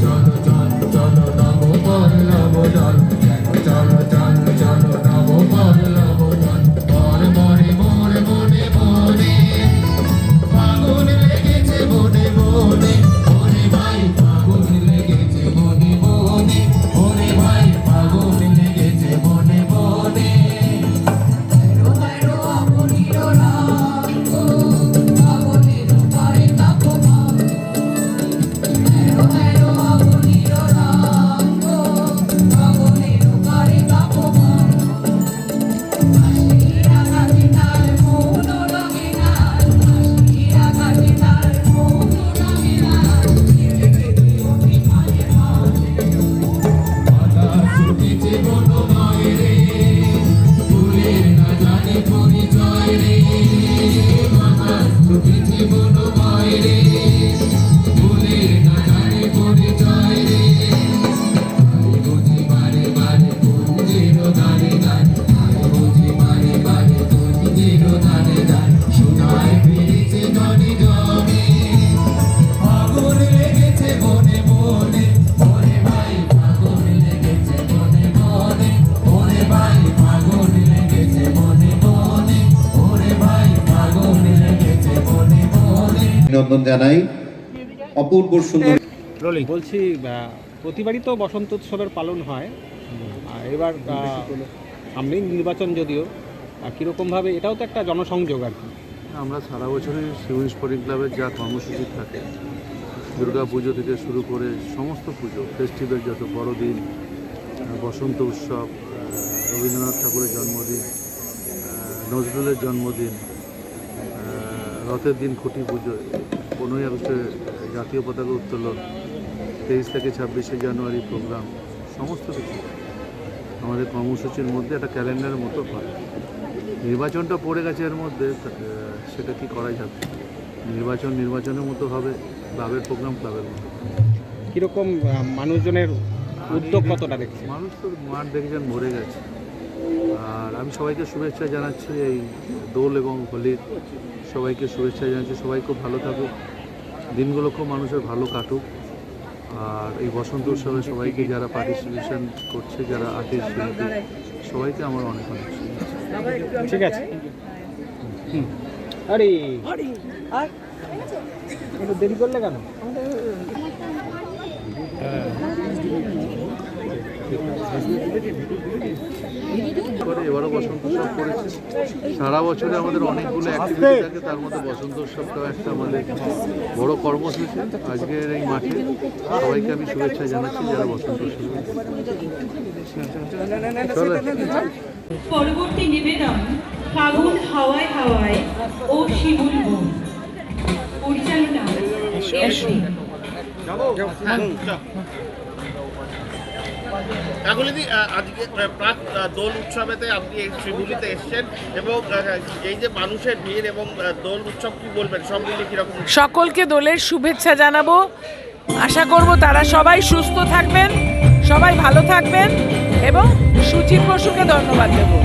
da da da. অভিনন্দন জানাই। অপূর্ব সুন্দর বলছি প্রতিবারই তো বসন্ত উৎসবের পালন হয়। এবার সামনেই নির্বাচন যদিও কীরকমভাবে এটাও তো একটা জনসংযোগ আর কি। আমরা সারা বছরই সিউন স্পোর্টিং ক্লাবের যা কর্মসূচি থাকে দুর্গা পুজো থেকে শুরু করে সমস্ত পুজো ফেস্টিভ্যাল যত বড়দিন বসন্ত উৎসব রবীন্দ্রনাথ ঠাকুরের জন্মদিন নজরুলের জন্মদিন রথের দিন খুঁটি পুজো পনেরোই আগস্টে জাতীয় পতাকা উত্তোলন তেইশ থেকে ছাব্বিশে জানুয়ারি প্রোগ্রাম সমস্ত কিছু। আমাদের কর্মসূচির মধ্যে একটা ক্যালেন্ডারের মতো হয়। নির্বাচনটা পড়ে গেছে এর মধ্যে সেটা কি করা যাবে? নির্বাচন নির্বাচনের মতো হবে ক্লাবের প্রোগ্রাম ক্লাবের মতো। কীরকম মানুষজনের উদ্যোগ কতটা দেখছে মানুষ তো মাঠ দেখেছেন ভরে গেছে। আর আমি সবাইকে শুভেচ্ছা জানাচ্ছি এই দোল এবং হোলির সবাইকে শুভেচ্ছা জানাচ্ছি। সবাই খুব ভালো থাকুক। দিনগুলো খুব মানুষের ভালো কাটুক। আর এই বসন্ত উৎসবে সবাইকে যারা পার্টিসিপেশন করছে যারা আর্টিস্ট শিল্পী সবাইকে আমার অনেক অনেক ঠিক আছে। আরে। দেরি করলে কেন? করে এবারও বসন্ত উৎসব করেছি সারা বছরে আমাদের অনেকগুলো অ্যাক্টিভিটি থাকে তার মধ্যে বসন্ত উৎসবটাও একটা আমাদের বড় কর্মসূচি। আজকের এই মাঠে সবাইকে আমি শুভেচ্ছা জানাচ্ছি যারা বসন্ত পরবর্তী নিবেদন ফাগুন হাওয়ায় হাওয়ায় ও বন। পরিচালনা এসি। কাকুলিদি আজকে প্রাক দোল উৎসবেতে আপনি এই শ্রীভূমিতে এসেছেন এবং এই যে মানুষের ভিড় এবং দোল উৎসব কি বলবেন? সব মিলে কীরকম? সকলকে দোলের শুভেচ্ছা জানাব। আশা করব তারা সবাই সুস্থ থাকবেন, সবাই ভালো থাকবেন এবং সুচিত বসুকে ধন্যবাদ দেবো।